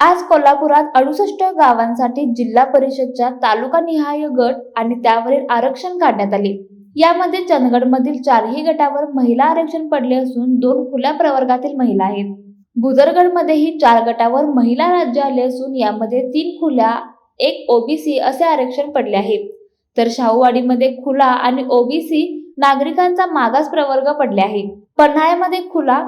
आज कोल्हापुरात अडुसष्ट गावांसाठी जिल्हा परिषदच्या तालुका निहाय गट आणि त्यावरील आरक्षण काढण्यात आले. यामध्ये चंदगडमधील चारही गटावर महिला आरक्षण पडले असून दोन खुल्या प्रवर्गातील महिला आहेत. भुदरगडमध्येही चार गटावर महिला राज्य आले असून यामध्ये तीन खुल्या एक ओबीसी असे आरक्षण पडले आहे. तर शाहूवाडीमध्ये खुला आणि ओबीसी नागरिकांचा मागास प्रवर्ग पडले आहे. पन्हाळ्यामध्ये खुला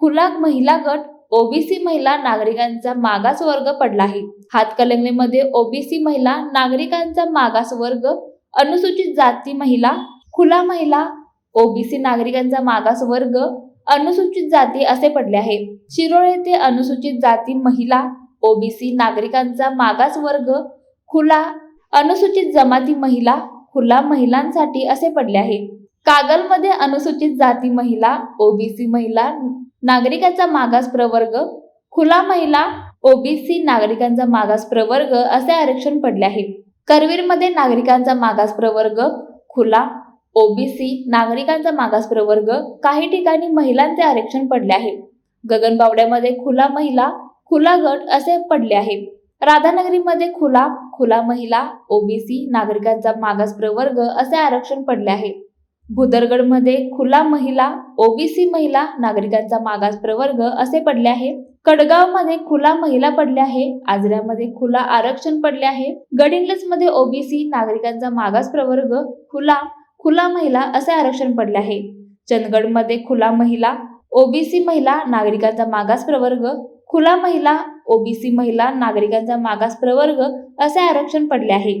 खुला महिला गट ओबीसी महिला नागरिकांचा मागास वर्ग पडला आहे हातकलंगलेमध्ये ओबीसी महिला नागरिकांचा मागास वर्ग अनुसूचित जाती महिला खुला महिला ओबीसी नागरिकांचा मागास वर्ग अनुसूचित जाती असे पडले आहे. शिरोळ येथे अनुसूचित जाती महिला ओबीसी नागरिकांचा मागास वर्ग खुला अनुसूचित जमाती महिला खुला महिलांसाठी असे पडले आहे. कागलमध्ये अनुसूचित जाती महिला ओबीसी महिला नागरिकांचा मागास प्रवर्ग खुला महिला ओबीसी नागरिकांचा मागास प्रवर्ग असे आरक्षण पडले आहे. करवीरमध्ये नागरिकांचा मागास प्रवर्ग खुला ओबीसी नागरिकांचा मागास प्रवर्ग काही ठिकाणी महिलांचे आरक्षण पडले आहे. गगनबावड्यामध्ये खुला महिला खुला गट असे पडले आहे. राधानगरीमध्ये खुला खुला महिला ओबीसी नागरिकांचा मागास प्रवर्ग असे आरक्षण पडले आहे. भुदरगडमध्ये खुला महिला ओबीसी महिला नागरिकांचा मागास प्रवर्ग असे पडले आहे कडगावमध्ये खुला महिला पडले आहे आजऱ्यामध्ये खुला आरक्षण पडले आहे. गडिंग्लजमध्ये ओबीसी नागरिकांचा मागास प्रवर्ग खुला खुला महिला असे आरक्षण पडले आहे. चंदगडमध्ये खुला महिला ओबीसी महिला नागरिकांचा मागास प्रवर्ग खुला महिला ओबीसी महिला नागरिकांचा मागास प्रवर्ग असे आरक्षण पडले आहे.